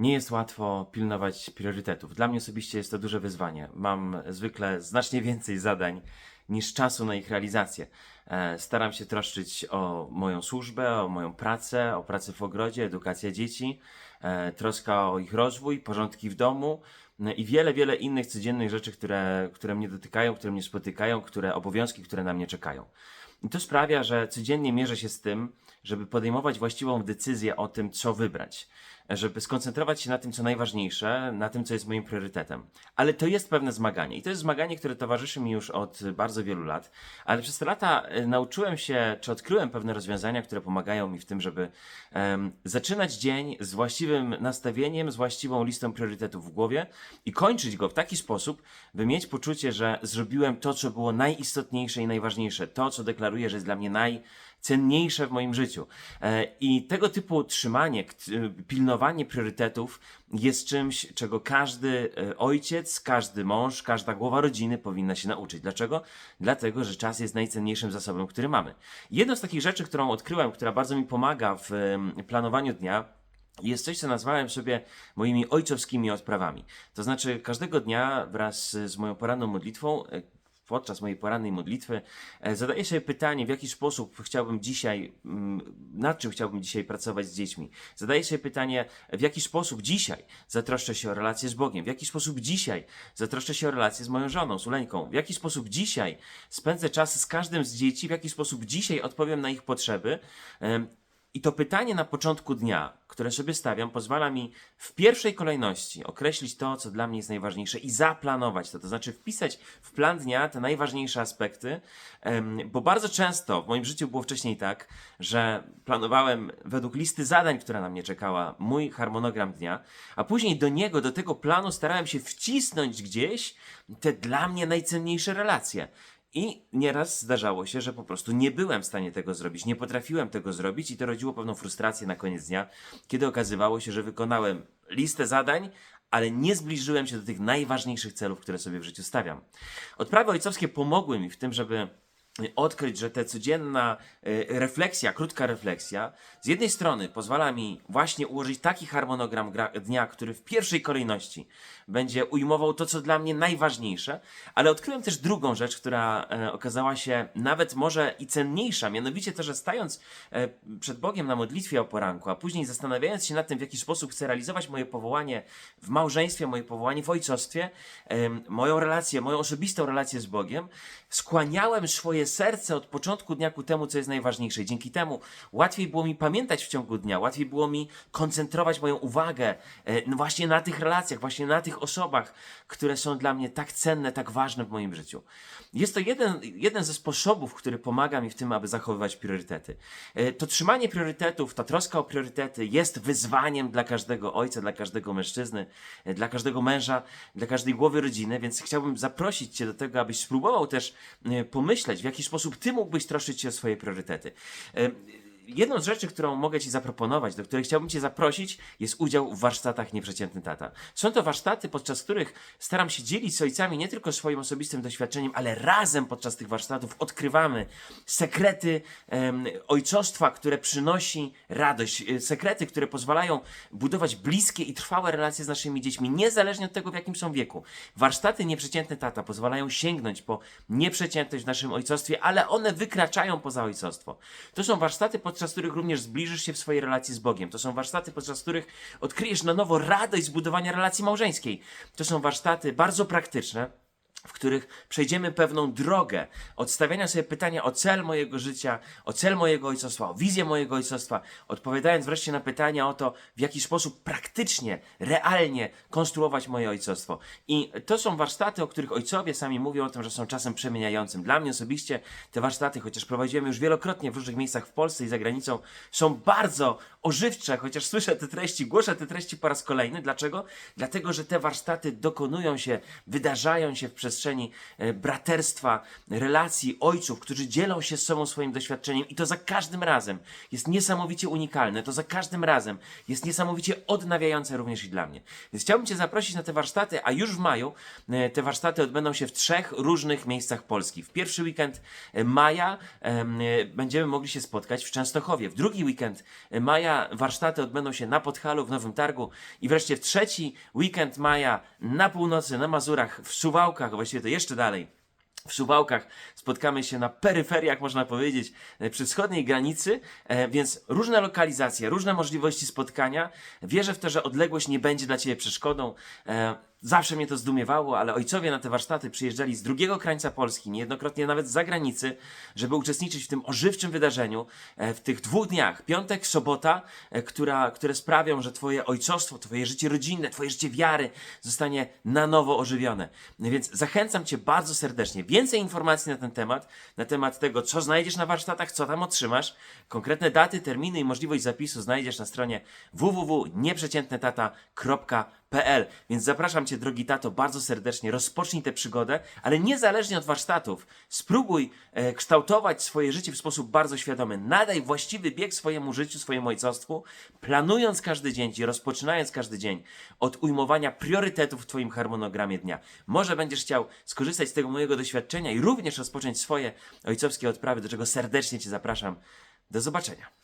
Nie jest łatwo pilnować priorytetów. Dla mnie osobiście jest to duże wyzwanie. Mam zwykle znacznie więcej zadań niż czasu na ich realizację. E, Staram się troszczyć o moją służbę, o moją pracę, o pracę w ogrodzie, edukację dzieci, e, troska o ich rozwój, porządki w domu e, i wiele, wiele innych codziennych rzeczy, które, które mnie dotykają, które mnie spotykają, które obowiązki, które na mnie czekają. I to sprawia, że codziennie mierzę się z tym, żeby podejmować właściwą decyzję o tym, co wybrać. Żeby skoncentrować się na tym, co najważniejsze, na tym, co jest moim priorytetem. Ale to jest pewne zmaganie. I to jest zmaganie, które towarzyszy mi już od bardzo wielu lat. Ale przez te lata e, nauczyłem się, czy odkryłem pewne rozwiązania, które pomagają mi w tym, żeby em, zaczynać dzień z właściwym nastawieniem, z właściwą listą priorytetów w głowie i kończyć go w taki sposób, by mieć poczucie, że zrobiłem to, co było najistotniejsze i najważniejsze. To, co deklaruję, że jest dla mnie najcenniejsze w moim życiu. E, I tego typu trzymanie, y, pilnowanie priorytetów jest czymś, czego każdy e, ojciec, każdy mąż, każda głowa rodziny powinna się nauczyć. Dlaczego? Dlatego, że czas jest najcenniejszym zasobem, który mamy. Jedną z takich rzeczy, którą odkryłem, która bardzo mi pomaga w planowaniu dnia, jest coś, co nazwałem sobie moimi ojcowskimi odprawami. To znaczy, każdego dnia wraz z moją poranną modlitwą, e, podczas mojej porannej modlitwy, e, zadaję sobie pytanie, w jaki sposób chciałbym dzisiaj, mm, nad czym chciałbym dzisiaj pracować z dziećmi. Zadaję sobie pytanie, w jaki sposób dzisiaj zatroszczę się o relację z Bogiem, w jaki sposób dzisiaj zatroszczę się o relację z moją żoną, z Uleńką, w jaki sposób dzisiaj spędzę czas z każdym z dzieci, w jaki sposób dzisiaj odpowiem na ich potrzeby. I to pytanie na początku dnia, które sobie stawiam, pozwala mi w pierwszej kolejności określić to, co dla mnie jest najważniejsze i zaplanować to. To znaczy wpisać w plan dnia te najważniejsze aspekty, bo bardzo często w moim życiu było wcześniej tak, że planowałem według listy zadań, która na mnie czekała, mój harmonogram dnia, a później do niego, do tego planu starałem się wcisnąć gdzieś te dla mnie najcenniejsze relacje. I nieraz zdarzało się, że po prostu nie byłem w stanie tego zrobić, nie potrafiłem tego zrobić i to rodziło pewną frustrację na koniec dnia, kiedy okazywało się, że wykonałem listę zadań, ale nie zbliżyłem się do tych najważniejszych celów, które sobie w życiu stawiam. Odprawy ojcowskie pomogły mi w tym, żeby odkryć, że ta codzienna y, refleksja, krótka refleksja, z jednej strony pozwala mi właśnie ułożyć taki harmonogram gra, dnia, który w pierwszej kolejności będzie ujmował to, co dla mnie najważniejsze, ale odkryłem też drugą rzecz, która e, okazała się nawet może i cenniejsza, mianowicie to, że stając e, przed Bogiem na modlitwie o poranku, a później zastanawiając się nad tym, w jaki sposób chcę realizować moje powołanie w małżeństwie, moje powołanie w ojcostwie, moją relację, moją osobistą relację z Bogiem, skłaniałem swoje serce od początku dnia ku temu, co jest najważniejsze. Dzięki temu łatwiej było mi pamiętać w ciągu dnia, łatwiej było mi koncentrować moją uwagę e, no właśnie na tych relacjach, właśnie na tych osobach, które są dla mnie tak cenne, tak ważne w moim życiu. Jest to jeden, jeden ze sposobów, który pomaga mi w tym, aby zachowywać priorytety. E, To trzymanie priorytetów, ta troska o priorytety jest wyzwaniem dla każdego ojca, dla każdego mężczyzny, e, dla każdego męża, dla każdej głowy rodziny, więc chciałbym zaprosić Cię do tego, abyś spróbował też pomyśleć, w jaki sposób Ty mógłbyś troszczyć się o swoje priorytety. Jedną z rzeczy, którą mogę Ci zaproponować, do której chciałbym Cię zaprosić, jest udział w warsztatach Nieprzeciętny Tata. Są to warsztaty, podczas których staram się dzielić z ojcami nie tylko swoim osobistym doświadczeniem, ale razem podczas tych warsztatów odkrywamy sekrety em, ojcostwa, które przynosi radość, e, sekrety, które pozwalają budować bliskie i trwałe relacje z naszymi dziećmi, niezależnie od tego, w jakim są wieku. Warsztaty Nieprzeciętny Tata pozwalają sięgnąć po nieprzeciętność w naszym ojcostwie, ale one wykraczają poza ojcostwo. To są warsztaty, podczas których również zbliżysz się w swojej relacji z Bogiem. To są warsztaty, podczas których odkryjesz na nowo radość z budowania relacji małżeńskiej. To są warsztaty bardzo praktyczne, w których przejdziemy pewną drogę odstawiania sobie pytania o cel mojego życia, o cel mojego ojcostwa, o wizję mojego ojcostwa, odpowiadając wreszcie na pytania o to, w jaki sposób praktycznie, realnie konstruować moje ojcostwo. I to są warsztaty, o których ojcowie sami mówią o tym, że są czasem przemieniającym. Dla mnie osobiście te warsztaty, chociaż prowadziłem już wielokrotnie w różnych miejscach w Polsce i za granicą, są bardzo ożywcze, chociaż słyszę te treści, głoszę te treści po raz kolejny. Dlaczego? Dlatego, że te warsztaty dokonują się, wydarzają się w przestrzeni przestrzeni e, braterstwa, relacji ojców, którzy dzielą się z sobą swoim doświadczeniem i to za każdym razem jest niesamowicie unikalne, to za każdym razem jest niesamowicie odnawiające również i dla mnie. Więc chciałbym Cię zaprosić na te warsztaty, a już w maju e, te warsztaty odbędą się w trzech różnych miejscach Polski. W pierwszy weekend e, maja em, będziemy mogli się spotkać w Częstochowie. W drugi weekend maja warsztaty odbędą się na Podhalu w Nowym Targu i wreszcie w trzeci weekend maja na północy, na Mazurach, w Suwałkach, właściwie to jeszcze dalej. W Suwałkach spotkamy się na peryferiach, można powiedzieć, e, przy wschodniej granicy, e, więc różne lokalizacje, różne możliwości spotkania. Wierzę w to, że odległość nie będzie dla Ciebie przeszkodą. Zawsze mnie to zdumiewało, ale ojcowie na te warsztaty przyjeżdżali z drugiego krańca Polski, niejednokrotnie nawet z zagranicy, żeby uczestniczyć w tym ożywczym wydarzeniu, e, w tych dwóch dniach, piątek, sobota, e, która, które sprawią, że Twoje ojcostwo, Twoje życie rodzinne, Twoje życie wiary zostanie na nowo ożywione. Więc zachęcam Cię bardzo serdecznie. Więcej informacji na ten temat, na temat tego, co znajdziesz na warsztatach, co tam otrzymasz, konkretne daty, terminy i możliwość zapisu znajdziesz na stronie www.nieprzeciętnetata.pl Więc zapraszam Cię, drogi tato, bardzo serdecznie. Rozpocznij tę przygodę, ale niezależnie od warsztatów, spróbuj e, kształtować swoje życie w sposób bardzo świadomy. Nadaj właściwy bieg swojemu życiu, swojemu ojcostwu, planując każdy dzień i rozpoczynając każdy dzień od ujmowania priorytetów w Twoim harmonogramie dnia. Może będziesz chciał skorzystać z tego mojego doświadczenia i również rozpocząć swoje ojcowskie odprawy, do czego serdecznie Cię zapraszam. Do zobaczenia.